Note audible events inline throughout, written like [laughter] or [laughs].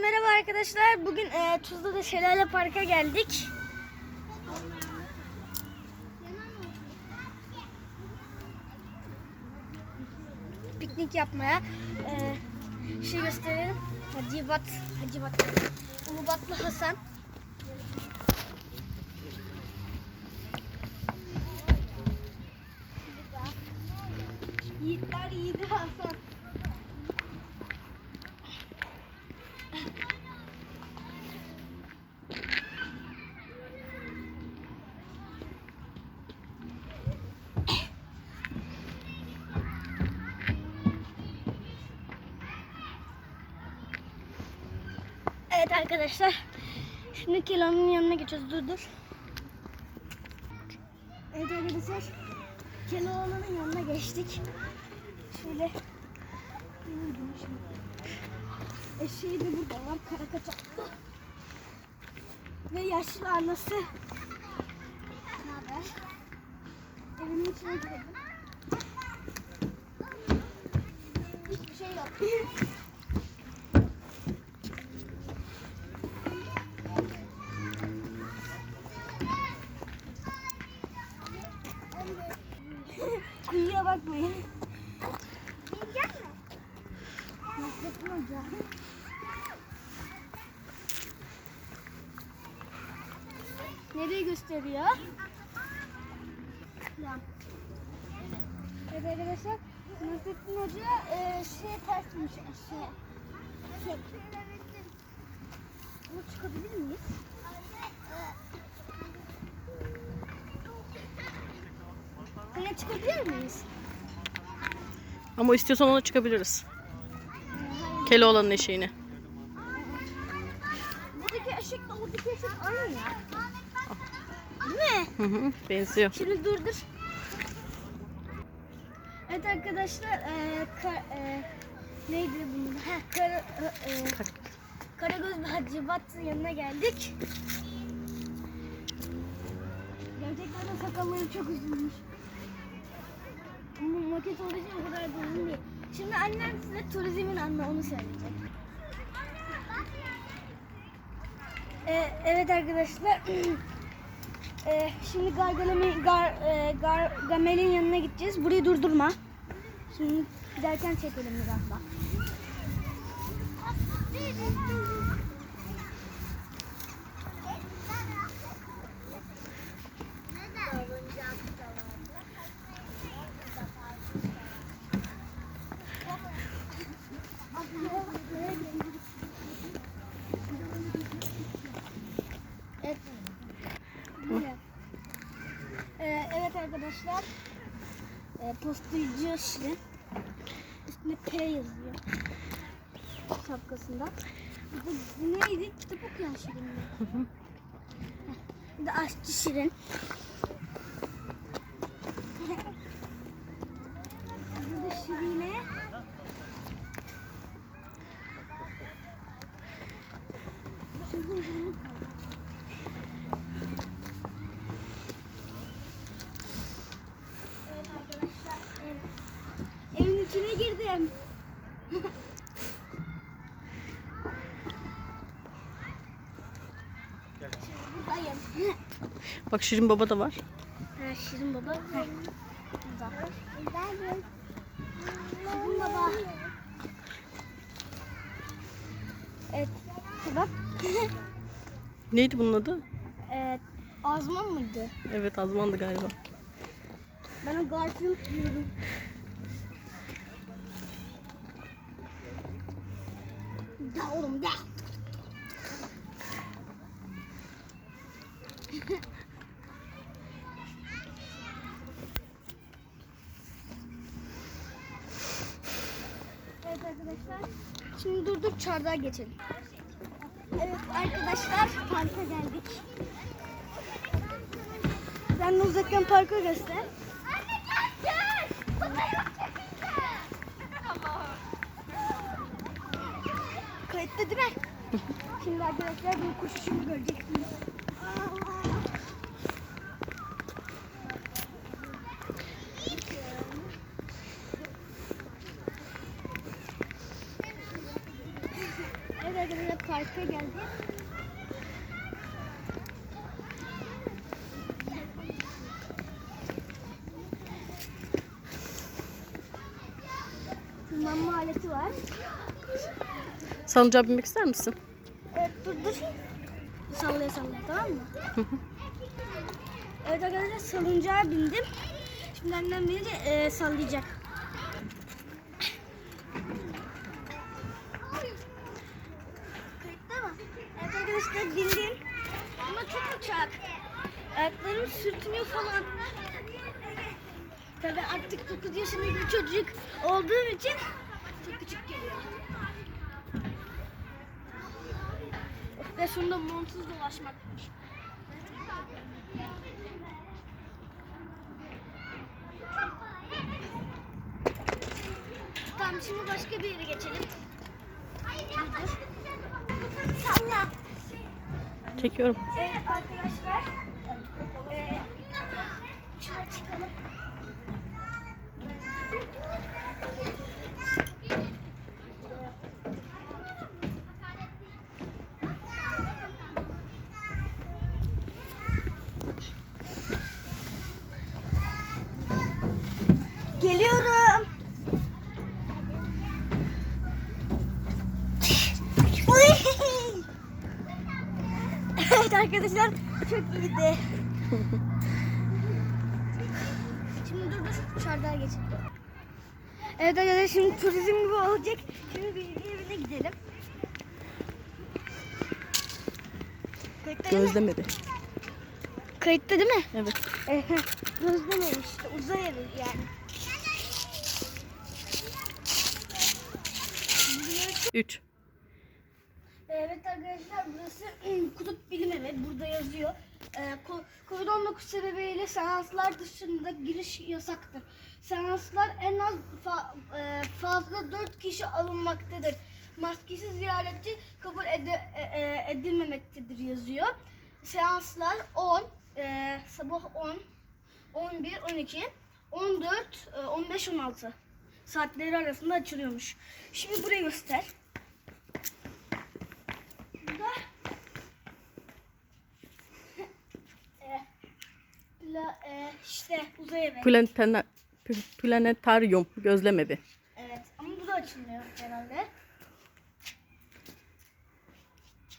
merhaba arkadaşlar. Bugün e, Tuzla'da Şelale Park'a geldik. Piknik yapmaya. E, şey gösterelim. Hacivat, Hacivat. Ulubatlı Hasan. Yiğitler yiğidi Hasan. Evet arkadaşlar. Şimdi Kelo'nun yanına geçiyoruz. Dur dur. Evet arkadaşlar. Keloğlan'ın yanına geçtik. Şöyle. Eşeği de burada var. Kara kaçaklı. Ve yaşlı annesi. Ne haber? Evimin içine girdim. Hiçbir şey yok. Mi? Gösteriyor? Ya. Evet arkadaşlar. Nasrettin Hoca e, şey tersmiş aşağıya. Şey. Bunu çıkabilir miyiz? Buraya çıkabilir miyiz? Ama istiyorsan ona çıkabiliriz. Keloğlan'ın eşeğine. Buradaki eşekle oradaki eşek aynı ya. Değil mi? Hı hı, benziyor. Şimdi dur dur. Evet arkadaşlar e, ka- e, neydi bunun? Ha, kara, e, Karagöz ve Hacivat yanına geldik. Gerçekten de sakalları çok uzunmuş. Maket olduğu o kadar da uzun değil. Şimdi annem size turizmin onu söyleyecek. Ee, evet arkadaşlar. [clears throat] Ee, şimdi Gargamel'in gar, e, Gargamel'in yanına gideceğiz. Burayı durdurma. Şimdi giderken çekelim biraz da. Evet. Böyle. Ee, evet arkadaşlar. Ee, postacı Şirin. Üstünde P yazıyor. Şapkasında. Bu, bu neydi? Kitap okuyan Şirin mi? Bir de aşçı Şirin. Burada Şirin'e Evet arkadaşlar. ev- Evin buradayım. Bak Şirin Baba da var. Ha, Şirin baba. Ha. Şirin baba. Evet. Bak. Neydi bunun adı? evet. Azman mıydı? Evet Azman'dı galiba. Ben o Garfield diyorum. Oğlum da. evet arkadaşlar. Şimdi durduk çardağa geçelim. Evet arkadaşlar parka geldik. Sen de uzaktan parka göster. Kayıtlı değil mi? Şimdi arkadaşlar bu koşuşumu göreceksiniz. Evet arkadaşlar parka geldik. Salıncağa binmek ister misin? Evet dur dur. Sallaya sallaya tamam mı? evet arkadaşlar salıncağa bindim. Şimdi annem beni de e, sallayacak. Evet arkadaşlar bindim. Ama çok uçak. Ayaklarım sürtünüyor falan. Tabii artık 9 yaşındaki bir çocuk olduğum için çok küçük geliyor. Ve sonunda montsuz dolaşmak. Tamam şimdi başka bir yere geçelim. Salla. Çekiyorum. Evet arkadaşlar. Ee, çıkalım. Geliyorum. [laughs] Evet arkadaşlar çok iyiydi. Şimdi dur dur dışarıdan geçelim. Evet arkadaşlar şimdi turizm gibi olacak. Şimdi bilgi evine gidelim. Kayıtta? Gözlemedi. Kayıtta değil mi? Evet. Gözlemeyin işte uzay evi yani. 3. Evet arkadaşlar burası ım, Kutup Bilim Evi. Burada yazıyor. Ee, ko- Covid-19 sebebiyle seanslar dışında giriş yasaktır. Seanslar en az e, fazla 4 kişi alınmaktadır. Maskesiz ziyaretçi kabul e- e- edilmemektedir yazıyor. Seanslar 10, e, sabah 10, 11, 12, 14, e, 15, 16 saatleri arasında açılıyormuş. Şimdi burayı göster. Burada e, la, e, işte uzay evi. Planetena- pl- Planetaryum gözlemevi. Evet ama bu da açılmıyor herhalde.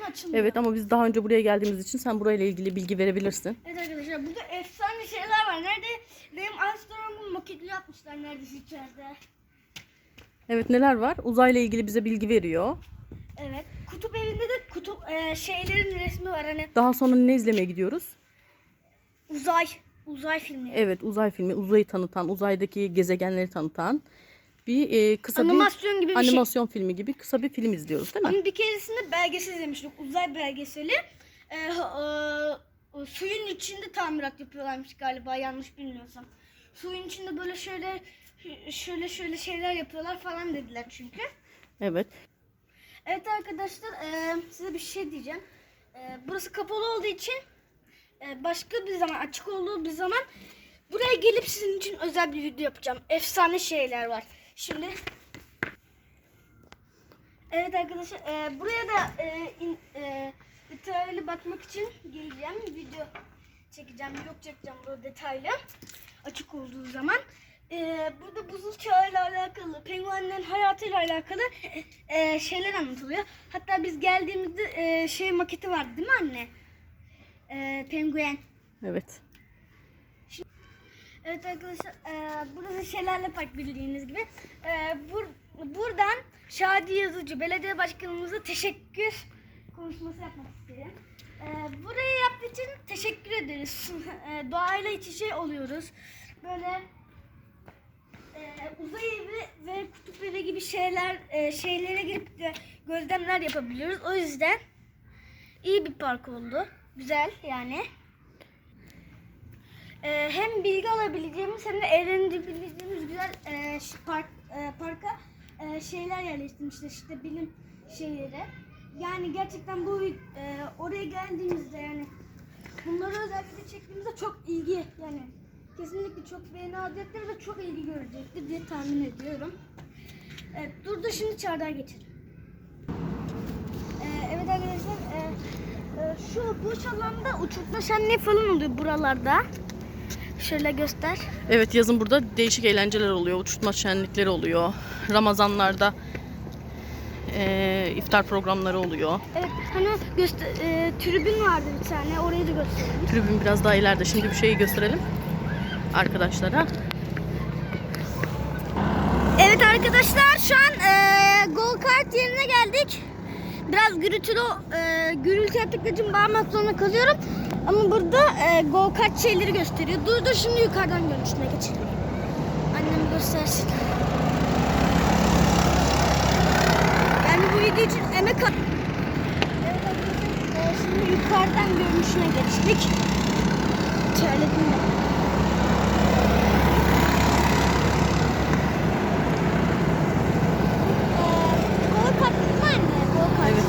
Bu açılmıyor. Evet ama biz daha önce buraya geldiğimiz için sen burayla ilgili bilgi verebilirsin. Evet arkadaşlar burada efsane şeyler var. Nerede? Benim Armstrong'un maketini yapmışlar neredeyse içeride. Evet neler var? Uzayla ilgili bize bilgi veriyor. Evet. Kutup evinde de kutup e, şeylerin resmi var. Hani Daha sonra ne izlemeye gidiyoruz? uzay. Uzay filmi. Evet uzay filmi. Uzayı tanıtan, uzaydaki gezegenleri tanıtan bir e, kısa Animasyon bir gibi bir şey. animasyon filmi gibi kısa bir film izliyoruz değil mi? Ama bir keresinde belgesel izlemiştik. Uzay belgeseli. Ha- e, suyun içinde tamirat yapıyorlarmış galiba yanlış bilmiyorsam. Suyun içinde böyle şöyle şöyle şöyle şeyler yapıyorlar falan dediler çünkü. Evet. Evet arkadaşlar e, size bir şey diyeceğim. E, burası kapalı olduğu için e, başka bir zaman açık olduğu bir zaman buraya gelip sizin için özel bir video yapacağım. Efsane şeyler var. Şimdi Evet arkadaşlar e, buraya da e, in, e, detaylı bakmak için geleceğim. Video çekeceğim, vlog çekeceğim burada detaylı. Açık olduğu zaman. E, burada buzul çağıyla alakalı, penguenlerin hayatıyla alakalı e, şeyler anlatılıyor. Hatta biz geldiğimizde e, şey maketi vardı değil mi anne? E, penguen. Evet. Evet arkadaşlar e, burası Şelale Park bildiğiniz gibi. E, bur- buradan Şadi Yazıcı belediye başkanımıza teşekkür konuşması yapmak isterim. E, burayı yaptığı için teşekkür ederiz. [laughs] E, doğayla iç içe oluyoruz. Böyle e, uzay evi ve kutup evi gibi şeyler e, şeylere girip de gözlemler yapabiliyoruz. O yüzden iyi bir park oldu. Güzel yani. Ee, hem bilgi alabileceğimiz hem de eğlenebileceğimiz güzel e, park e, parka e, şeyler yerleştirmişler işte bilim şeyleri. Yani gerçekten bu e, oraya geldiğimizde yani bunları özellikle çektiğimizde çok ilgi yani kesinlikle çok beğeni alacaklar ve çok ilgi görecektir diye tahmin ediyorum. Evet, dur da şimdi çardağa geçelim. Ee, şu boş alanda uçurtma şenliği falan oluyor buralarda. Şöyle göster. Evet yazın burada değişik eğlenceler oluyor. Uçurtma şenlikleri oluyor. Ramazanlarda eee, iftar programları oluyor. Evet hani göster e, tribün vardı bir tane orayı da gösterelim. Tribün biraz daha ileride. Şimdi bir şeyi gösterelim arkadaşlara. Evet arkadaşlar şu an e, go kart yerine geldik. Biraz gürültülü e, gürültü yaptıkları için bağırmak zorunda kalıyorum. Ama burada e, go kart şeyleri gösteriyor. Dur dur şimdi yukarıdan görünüşüne geçelim. Annem göstersin. Yani bu video için emek at. Evet arkadaşlar e, şimdi yukarıdan görünüşüne geçtik. Terledim de. Gol kattın mı anne? Gol kat. Evet.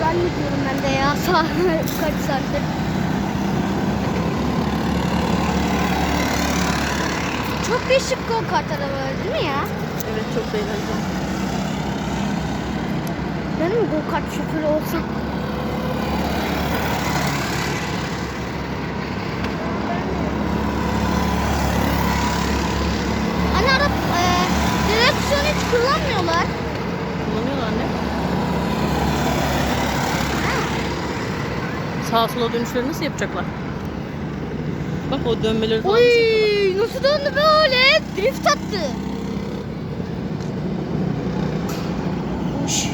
Ben ne diyorum ben de ya sağ kaç saattir. Çok değişik gol kart arabaları değil mi ya? Evet çok eğlenceli. Ben mi gol kart şoförü olsam? Sağa sola dönüşleri nasıl yapacaklar? Bak o dönmeleri falan? Oy nasıl döndü böyle? Drift attı. Uş.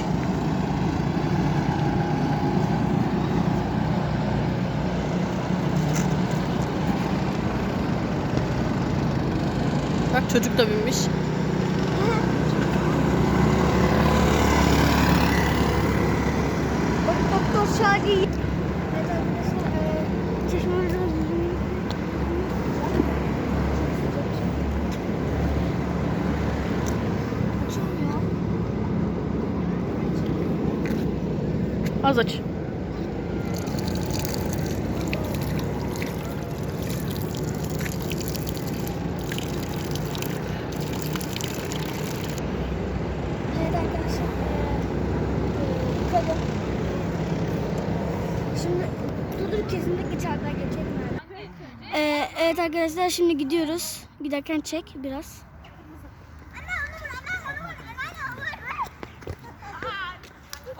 Bak çocuk da binmiş. Bak doktor Şadi. Evet arkadaşlar eee çeşmemizin Açılmıyor. Az aç. Evet arkadaşlar. eee, Yıkadım. Şimdi dur dur kesinlikle geçelim. Ee, evet arkadaşlar şimdi gidiyoruz. Giderken çek biraz. Aha köpek geliyor. Köpek koş. Hayvan, e, hayvan var. Bir de gemi, e, şey, gemi şeklinde yapmışlar. Ve Nur'un gemisi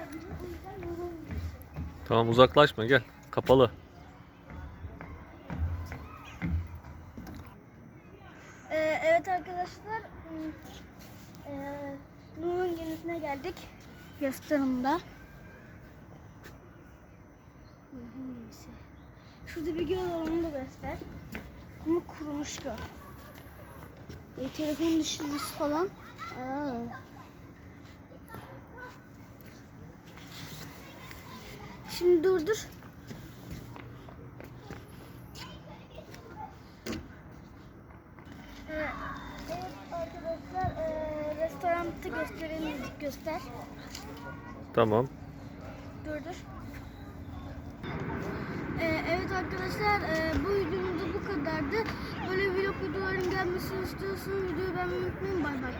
yapmış. O yüzden Nur'un gemisi. Tamam uzaklaşma gel. Kapalı. Ee, evet arkadaşlar. Ee, Nur'un gemisine geldik. Gemisi. Şurada bir göl var onu da göster. Ama kurumuş göl. E, telefon düşürmesi falan. Aa. Şimdi durdur. Ee, Evet arkadaşlar eee gösterelim göster. Tamam. Durdur. Ee, evet arkadaşlar eee, bu videomuz da bu kadardı. Böyle vlog videoların gelmesini istiyorsanız videoyu beğenmeyi unutmayın. Bay bay.